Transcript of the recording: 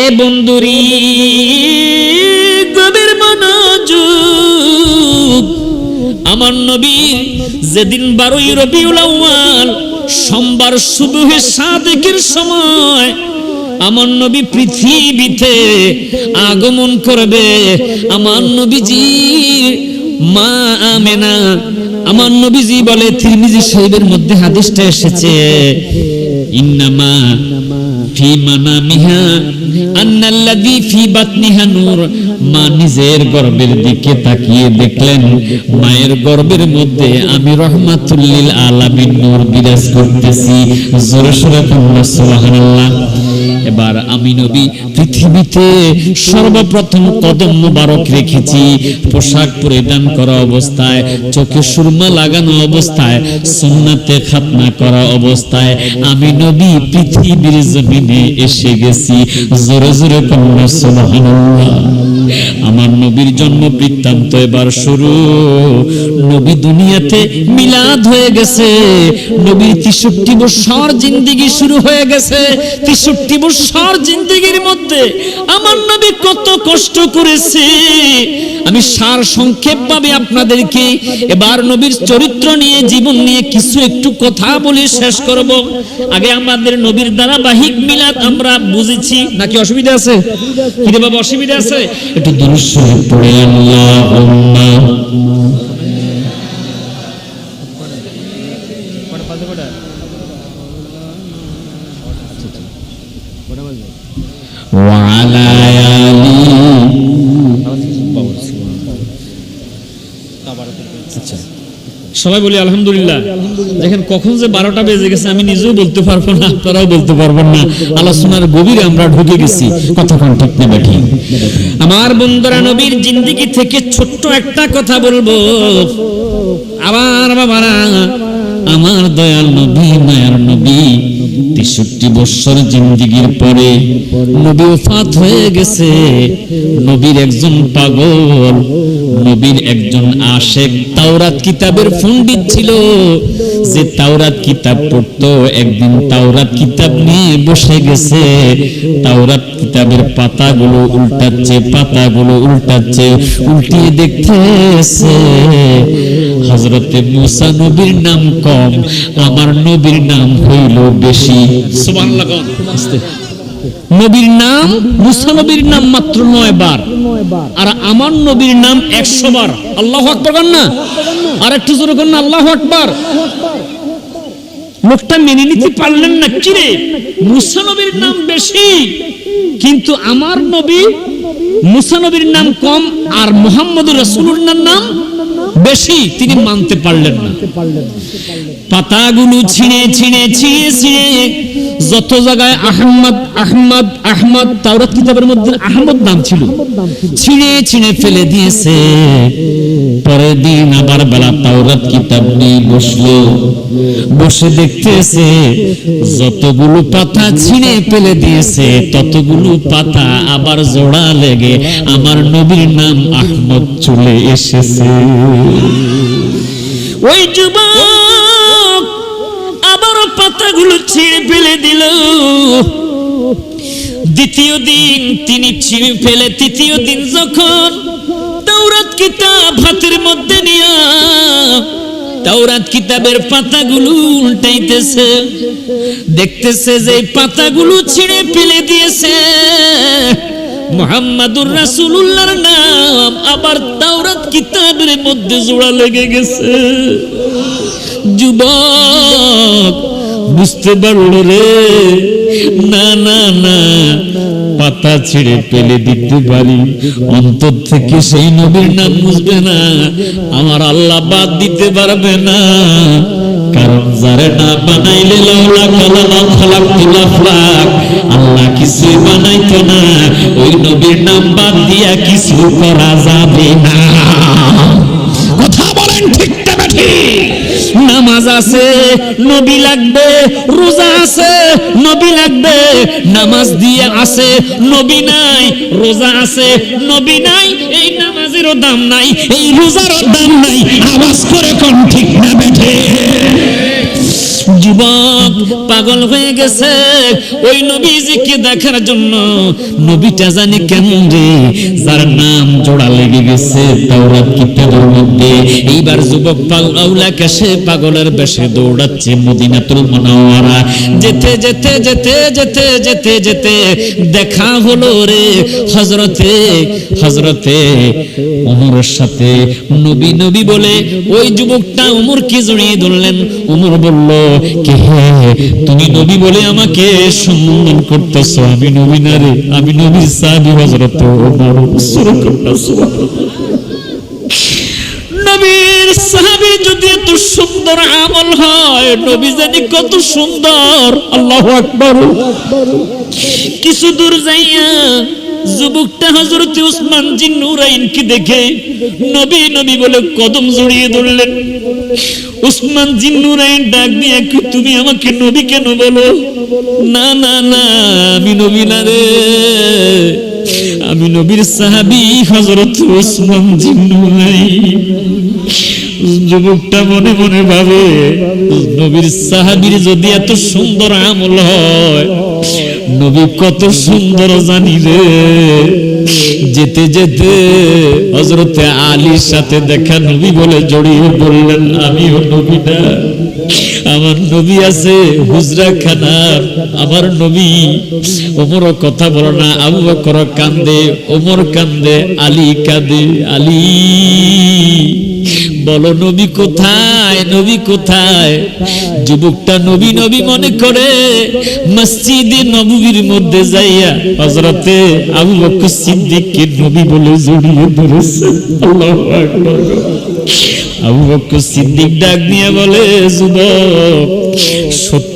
এ বন্ধুরি গভীর মনোযোগ। আমার নবী যেদিন বারোই আউয়াল, সোমবার সুবহে সাদেকের সময় আমার নবী পৃথিবীতে আগমন করবে, আমার নবীজি মা আমেনা, আমার নবীজি বলে তিরমিজি সাহেবের মধ্যে হাদিসটা এসেছে। মায়ের গর্ভের মধ্যে আমি রহমাতুল্লিল আলামিন নূর বিরাজ করতেছি। জোরে এবার আমি নবী, পৃথিবীতে সর্বপ্রথম কদম মোবারক রেখেছি। পোশাক পরিধান করা অবস্থায়, চোখে সুরমা লাগানো অবস্থায়, সুন্নাতে খাতনা করা অবস্থায়। আমি নবী পৃথিবীর জমিনে এসে গেছি। জোরে জোরে কন্যা, সুবহানাল্লাহ। আমার নবীর জন্ম বৃত্তান্ত এবার শুরু। নবী দুনিয়াতে মিলাদ হয়ে গেছে। নবীর তেষট্টি বছর জিন্দিগি শুরু হয়ে গেছে। তেষট্টি বছর জিন্দিগির মধ্যে আমার নবী কত কষ্ট করেছে। আমি সার সংক্ষেপ ভাবে আপনাদেরকে এবার নবীর চরিত্র নিয়ে, জীবন নিয়ে কিছু একটু কথা বলে শেষ করব। আগে আমাদের নবীর দ্বারা বাহিক মিলাদ আমরা বুঝেছি। নাকি অসুবিধা আছে? কি বাবা অসুবিধা আছে? একটু দূরস্ব পড়ে আল্লাহ আচ্ছা। সবাই বলি, আলহামদুলিল্লাহ। দেখেন, কখন যে বারোটা বেজে গেছে, আমি নিজেও বলতে পারব না, আপনারাও বলতে পারবেন না। আলোচনার গভীরে আমরা ঢুকে গেছি কতক্ষণ ঠিক নেবে ঠিক আমার বন্ধুরা, নবীর জিন্দিগি থেকে ছোট্ট একটা কথা বলব। আবার বাবারা, আমার দয়াল নবী, মায়ার নবী, তেষট্টি বৎসর জিন্দিগির পরে নবী ওফাত হয়ে গেছে। নবীর একজন পাগল, নবীর একজন আশেক। তাওরাত কিতাবের পণ্ডিত ছিল। যে তাওরাত কিতাব পড়তো, একদিন তাওরাত কিতাব নিয়ে বসে গেছে। তাওরাত কিতাবের পাতাগুলো উল্টাচ্ছে পাতাগুলো উল্টাচ্ছে, উল্টিয়ে দেখতেছে। হজরতে মুসা নবীর নাম কম আমার নবীর নাম হইল বেশি। নবীর নাম মুসা নবীর নাম মাত্র নয় বার। আর আমার নবীর নাম একশো বার। আল্লাহ আকবর না? আর একটু জোরে কর না আল্লাহ আকবর। লোকটা মেনে নিতে পারলেন না কিরে মুসা নবীর নাম বেশি কিন্তু আমার নবী মুসা নবীর নাম কম আর মোহাম্মদ রসুল্লাহর নাম বেশি তিনি মানতে পারলেন না। পাতাগুলো ছিঁড়ে ছিঁড়ে ছিঁড়ে ছিঁড়ে, যত জায়গায় আহমদ আহমদ আহমদ, তাওরাত কিতাবের মধ্যে আহমদ নাম ছিল, ছিঁড়ে ছিঁড়ে ফেলে দিয়েছে। পরের দিন আবার বেলা তাওরাত কিতাব নিয়ে বসল, বসে দেখতেছে যতগুলো পাতা ছিঁড়ে ফেলে দিয়েছে, ততগুলো পাতা আবার জোড়া লেগে আমার নবীর নাম আহমদ চলে এসেছে। ওই যুবক আবারও পাতাগুলো ছিঁড়ে ফেলে দিল। দ্বিতীয় দিন তিনি ছিঁড়ে ফেলে, তৃতীয় দিন যখন তাওরাত কিতাব হাতের মধ্যে নিয়া তাওরাত কিতাবের পাতাগুলো উল্টাইতেছে, দেখতেছে যে পাতাগুলো ছিঁড়ে ফেলে দিয়েছে। মোহাম্মদুর রাসূলুল্লাহর নাম আবার তাওরাত কিতাবের মধ্যে জোড়া লেগে গেছে। যুবক বুঝতে পারল রে? না না না। পাতা ছেড়ে পেলে দিতে পারি। অন্তর থেকে সেই নবীর নাম বুঝবে না। আমার আল্লাহ বাদ দিতে পারবে না। কারণ যারে না বানাইলে লাউলা কালামা খালাকুল আফলাক আল্লাহ কিছুই বানাইতো না। ওই নবীর নাম বাদ দিয়া কিছু করা যাবে না। কথা বলেন ঠিক না, ঠিক। নামাজ আছে, নবী লাগবে, রোজা আছে, নবী লাগবে, নামাজ দিয়ে আছে, নবী নাই, রোজা আছে, নবী নাই, এই নামাজেরও দাম নাই, এই রোজারও দাম নাই, আওয়াজ করে কোন ঠিক না বেঠে। পাগল হয়ে গেছে। ওই নবীজিকে দেখার জন্য নবীটা জানি কেমন রে? যার নাম জোড়া লেগে গেছে তাওরাত কিতাবের মধ্যে। এইবার যুবক পাগলের বেশে দৌড়াচ্ছে মদিনাতুল মুনাওয়ারা। যেতে যেতে যেতে যেতে যেতে যেতে দেখা হলো রে হজরতে হজরতে ওমরের সাথে। নবী নবী বলে, ওই যুবকটা ওমরকে জড়িয়ে ধরলেন। ওমর বলল, কে হে? তুমি নবী বলে আমাকে সম্বোধন করতেছ, আমি নবী না রে, আমি নবীর সাহাবী হজরত ওমর সুবহানাল্লাহ যদি এত সুন্দর আমল হয়, নবী জানি কত সুন্দর। আল্লাহু আকবার। কিছু দূর যাইয়া যুবকটা হযরত উসমান জিন নুরাইনকে দেখে নবী নবী বলে কদম জড়িয়ে ধরলেন। উসমান জিন নুরাইন ডাক দিয়ে তুমি আমাকে নবী কেন বলো? না না না, আমি নবী না রে। আমি নবীর সাহাবি হজরত ওসমান জিন্নাই যুবকটা মনে মনে ভাবে, নবীর সাহাবির যদি এত সুন্দর আমল হয়, নবী কত সুন্দর জানি রে যেতে যেতে হজরতে আলীর সাথে দেখা নবী বলে জড়িয়ে বললেন, আমিও নবী না। আমার নবী আছে হুজরা খানার আমার নবী ওমর কথা বলো না, আবু বকর কান্দে, ওমর কান্দে, আলী কাঁদে, আলী বলো নবী কোথায় নবী কোথায়? যুবকটা নবী নবী মনে করে, মসজিদে নবীর মধ্যে যাইয়া হজরতে আবু বকর সিদ্দিককে নবী বলে জড়িয়ে ধরেছে। আল্লাহু আকবার। আবু বকর সিদ্দিক ডাক নিয়ে বলে, যুবক, সত্য